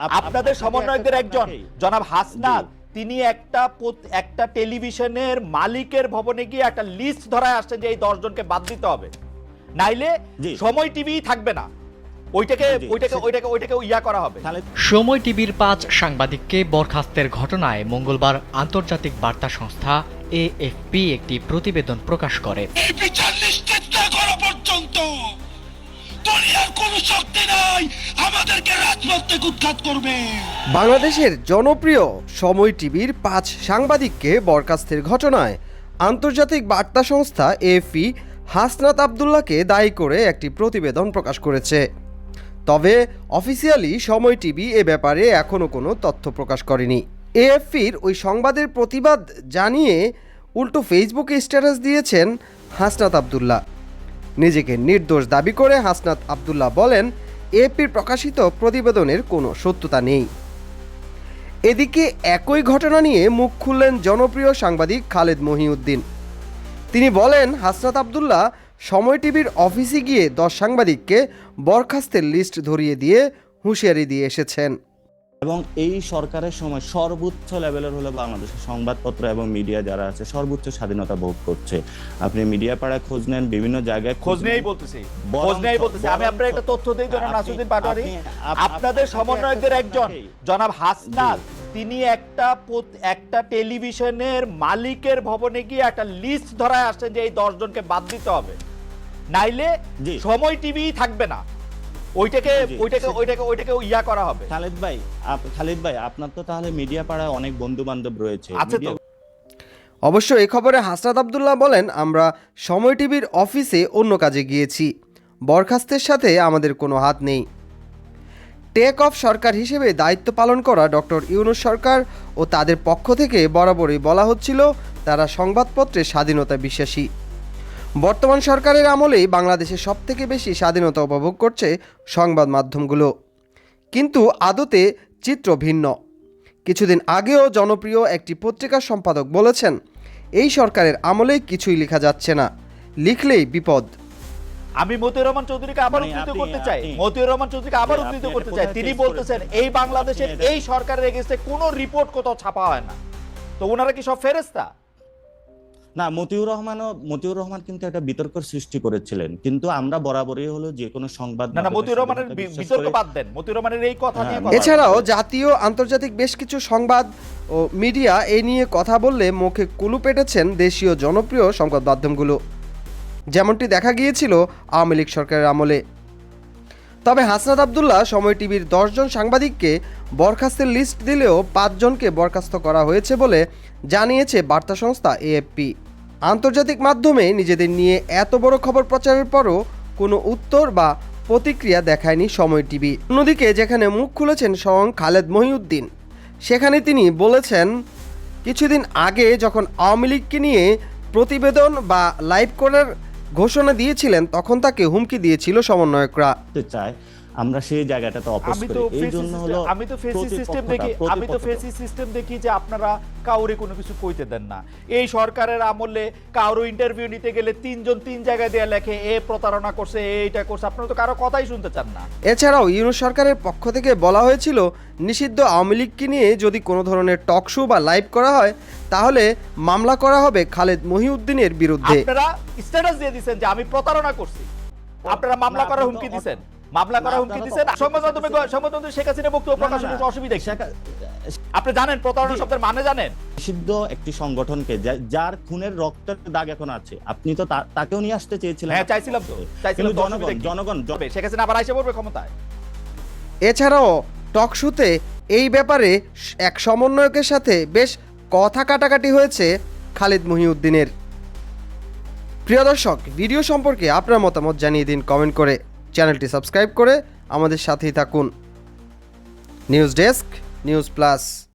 আপনাদের সমন্বয়কদের একজন জনাব হাসনাত। তিনি একটা একটা টেলিভিশনের মালিকের ভবনে গিয়ে একটা লিস্ট ধরায় আসছেন যে এই দশজনকে বাদ দিতে হবে। নাইলে। সময় টিভি থাকবে না। ওইটাকে ওইটাকে ওইটাকে ওইটাকে ইয়া করা হবে। তাহলে সময় টিভির পাঁচ সাংবাদিককে বরখাস্তের ঘটনায় মঙ্গলবার আন্তর্জাতিক বার্তা সংস্থা এএফপি একটি প্রতিবেদন প্রকাশ করে পর্যন্ত। বাংলাদেশের জনপ্রিয় সময় টিভির পাঁচ সাংবাদিককে বরখাস্তের ঘটনায় আন্তর্জাতিক বার্তা সংস্থা এএফপি হাসনাত আবদুল্লাহকে দায়ী করে একটি প্রতিবেদন প্রকাশ করেছে। তবে অফিসিয়ালি সময় টিভি এ ব্যাপারে এখনও কোনো তথ্য প্রকাশ করেনি। এএফপির ওই সংবাদের প্রতিবাদ জানিয়ে উল্টো ফেসবুকে স্ট্যাটাস দিয়েছেন হাসনাত আবদুল্লাহ। নিজেকে নির্দোষ দাবি করে হাসনাত আবদুল্লাহ বলেন, এপির প্রকাশিত প্রতিবেদনের কোনো সত্যতা নেই। এদিকে একই ঘটনা নিয়ে মুখ খুললেন জনপ্রিয় সাংবাদিক খালেদ মহিউদ্দিন। তিনি বলেন, হাসনাত আবদুল্লাহ সময় টিভির অফিসে গিয়ে দশ সাংবাদিককে বরখাস্তের লিস্ট ধরিয়ে দিয়ে হুঁশিয়ারি দিয়ে এসেছেন। এবং এই সরকারের সময় সর্বোচ্চ লেভেলের হলো বাংলাদেশের সংবাদপত্র এবং মিডিয়া যারা আছে সর্বোচ্চ স্বাধীনতা ভোগ করছে। আপনি মিডিয়া পাড়ায় খোঁজ নেন বিভিন্ন জায়গায় খোঁজ নেই বলতেছি। খোঁজ নেই বলতেছি। আমি আপনার একটা তথ্য দিই জনাব নাসুদ্দিন পাটোয়ারি। আপনাদের সমন্বয়কদের একজন জনাব হাসনাত। তিনি একটা একটা টেলিভিশনের মালিকের ভবনে গিয়ে একটা লিস্ট ধরায় আসছেন যে এই দশজনকে বাদ দিতে হবে। নাইলে। সময় টিভি থাকবে না। ওইটাকে ওইটাকে ওইটাকে ওইটাকে ইয়া করা হবে। খালিদ ভাই খালিদ ভাই আপনার তো তাহলে মিডিয়া পাড়ায় অনেক বন্ধু বান্ধব রয়েছে। আছে তো। অবশ্য এ খবরে হাসরাত আবদুল্লাহ বলেন আমরা সময় টিভির অফিসে অন্য কাজে গিয়েছি। বরখাস্তের সাথে আমাদের কোনো হাত নেই। টেক অফ সরকার হিসেবে দায়িত্ব পালন করা ডক্টর ইউনুস সরকার ও তাদের পক্ষ থেকে বরাবরই বলা হচ্ছিল তারা সংবাদপত্রের স্বাধীনতা বিশ্বাসী। বর্তমান সরকারের আমলেই বাংলাদেশে সবথেকে বেশি স্বাধীনতা উপভোগ করছে সংবাদ মাধ্যমগুলো। কিন্তু আদতে চিত্র ভিন্ন। কিছুদিন আগেও জনপ্রিয় একটি পত্রিকার সম্পাদক বলেছেন এই সরকারের আমলেই কিছুই লেখা যাচ্ছে না লিখলেই বিপদ। আমি মতিউর রহমান চৌধুরীকে আবার মানে উদ্ধৃত করতে চাই। মতিউর রহমান চৌধুরীকে আবার আপনি উদ্ধৃত করতে চাই। তিনি বলতেছেন এই বাংলাদেশের এই সরকারের এগেস্টে কোনো রিপোর্ট কোথাও ছাপা হয় না। তো ওনারা কি সব ফেরেস্তা না মতিউর রহমানও মতিউর রহমান কিন্তু একটা বিতর্কের সৃষ্টি করেছিলেন। কিন্তু আমরা বরাবরই হলো যে কোনো সংবাদ না না মতিউর রহমানের বিতর্ক বাদ দেন। মতিউর রহমানের এই কথা নিয়ে হ্যাঁ, কথা এছাড়াও জাতীয় আন্তর্জাতিক বেশ কিছু সংবাদ ও মিডিয়া এ নিয়ে কথা বললে মুখে কুলু পেটেছেন দেশীয় জনপ্রিয় সংবাদ মাধ্যমগুলো। যেমনটি দেখা গিয়েছিল আওয়ামী লীগ সরকারের আমলে। তবে হাসনাত আবদুল্লাহ সময় টিভির দশজন সাংবাদিককে বরখাস্তের লিস্ট দিলেও পাঁচজনকে বরখাস্ত করা হয়েছে বলে জানিয়েছে বার্তা সংস্থা এএফপি। আন্তর্জাতিক মাধ্যমে নিজেদের নিয়ে এত বড় খবর প্রচারের পরও কোনো উত্তর বা প্রতিক্রিয়া দেখায়নি সময় টিভি। অন্যদিকে যেখানে মুখ খুলেছেন স্বয়ং খালেদ মহিউদ্দিন, সেখানে তিনি বলেছেন, কিছুদিন আগে যখন আওয়ামী লীগকে নিয়ে প্রতিবেদন বা লাইভ করার ঘোষণা দিয়েছিলেন তখন তাকে হুমকি দিয়েছিল সমন্বয়করা। চায় আমরা সেই জায়গাটাতে অপোজ করি। এই জন্য হলো আমি তো ফেসি সিস্টেম দেখি আমি তো ফেসি সিস্টেম দেখি যে আপনারা কাউরে কোনো কিছু কইতে দেন না। এই সরকারের আমলে কারও ইন্টারভিউ নিতে গেলে তিনজন তিন জায়গায় দেয়া লেখে এ প্রতারণা করছে এইটা করছে। আপনারা তো কারও কথাই শুনতে চান না। এছাড়াও ইউনুস সরকারের পক্ষ থেকে বলা হয়েছিল নিষিদ্ধ আওয়ামী লীগকে নিয়ে যদি কোনো ধরনের টক শো বা লাইভ করা হয় তাহলে মামলা করা হবে খালেদ মহিউদ্দিনের বিরুদ্ধে। আপনারা স্ট্যাটাস দিয়ে দিবেন যে আমি প্রতারণা করছি। আপনারা মামলা করার হুমকি দিবেন মামলা না, করার হুমকি দিবেন সংবাদ মাধ্যমে সংবাদ মাধ্যমে শেখ হাসিনা বক্তব্য প্রকাশের কোনো অসুবিধা? আপনি জানেন প্রতারণা। শব্দের মানে জানেন? নিষিদ্ধ একটি সংগঠনকে যার খুনের রক্তের দাগ এখন আছে। আপনি তো তাকেও নিয়ে আসতে চেয়েছিলেন। হ্যাঁ চাইছিলাম তো। চাইছিলাম জনগণ জনগণ শেখ হাসিনা আবার আইসে পড়বে ক্ষমতায়। এছাড়াও টক শোতে এই ব্যাপারে এক সমন্বয়কের সাথে বেশ কথা কাটাকাটি হয়েছে খালিদ মহিউদ্দিনের। প্রিয় দর্শক ভিডিও সম্পর্কে আপনার মতামত জানিয়ে দিন কমেন্ট করে। চ্যানেলটি সাবস্ক্রাইব করে আমাদের সাথেই থাকুন। News desk news plus.